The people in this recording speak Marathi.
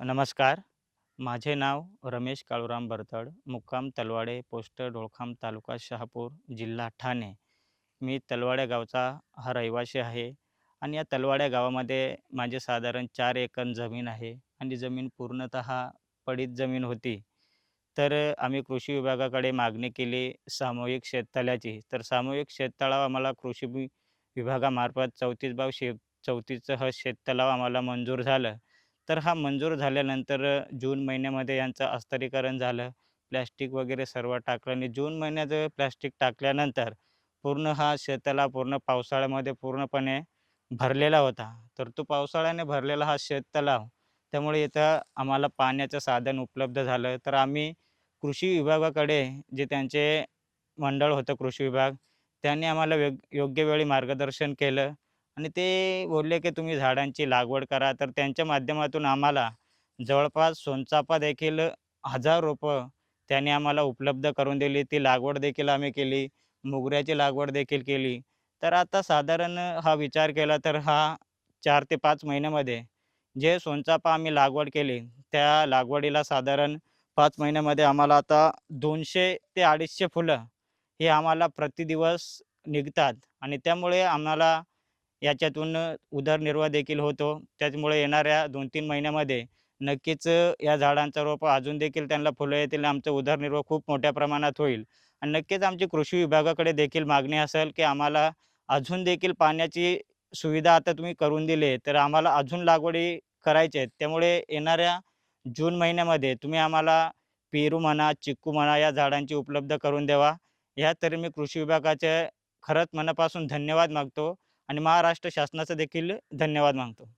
नमस्कार. माझे नाव रमेश काळूराम बरतड मुक्काम तलवाडे पोस्ट डोळखाम तालुका शहापूर जिल्हा ठाणे. मी तलवाड्या गावचा हा रहिवासी आहे आणि या तलवाड्या गावामध्ये माझे साधारण चार एकर जमीन आहे आणि जमीन पूर्णतः पडीत जमीन होती. तर आम्ही कृषी विभागाकडे मागणी केली सामूहिक शेततळ्याची. तर सामूहिक शेततळाव आम्हाला कृषी विभागामार्फत चौतीस बाव शे चौतीसचं ह शेततलाव आम्हाला मंजूर झालं. तर हा मंजूर झाल्यानंतर जून महिन्यामध्ये यांचं अस्तरीकरण झालं. प्लॅस्टिक वगैरे सर्व टाकलं आणि जून महिन्यात प्लॅस्टिक टाकल्यानंतर पूर्ण हा शेततलाव पूर्ण पावसाळ्यामध्ये पूर्णपणे भरलेला होता. तर तो पावसाळ्याने भरलेला हा शेततलाव त्यामुळे इथं आम्हाला पाण्याचं साधन उपलब्ध झालं. तर आम्ही कृषी विभागाकडे जे त्यांचे मंडळ होतं कृषी विभाग त्यांनी आम्हाला वेग योग्य वेळी मार्गदर्शन केलं. आणि ते बोलले की तुम्ही झाडांची लागवड करा. तर त्यांच्या माध्यमातून आम्हाला जवळपास सोनचाफा देखील हजार रोपं त्यांनी आम्हाला उपलब्ध करून दिली. ती लागवड देखील आम्ही केली. मोगऱ्याची लागवड देखील केली. तर आता साधारण हा विचार केला तर हा चार ते पाच महिन्यामध्ये जे सोनचाफा आम्ही लागवड केली त्या लागवडीला साधारण पाच महिन्यामध्ये आम्हाला आता दोनशे ते अडीचशे फुलं हे आम्हाला प्रतिदिवस निघतात. आणि त्यामुळे आम्हाला याच्यातून उदरनिर्वाह देखील होतो. त्याचमुळे येणाऱ्या दोन तीन महिन्यामध्ये नक्कीच या झाडांचा रोप अजून देखील त्यांना फुलं येतील. आमचं उदरनिर्वाह खूप मोठ्या प्रमाणात होईल. आणि नक्कीच आमची कृषी विभागाकडे देखील मागणी असेल की आम्हाला अजून देखील पाण्याची सुविधा आता तुम्ही करून दिली तर आम्हाला अजून लागवडी करायचे आहेत त्यामुळे येणाऱ्या जून महिन्यामध्ये तुम्ही आम्हाला पेरू म्हणा चिक्कू म्हणा या झाडांची उपलब्ध करून द्यावा. ह्या तरी मी कृषी विभागाचे खरंच मनापासून धन्यवाद मागतो. आणि महाराष्ट्र शासनाचा देखील धन्यवाद मागतो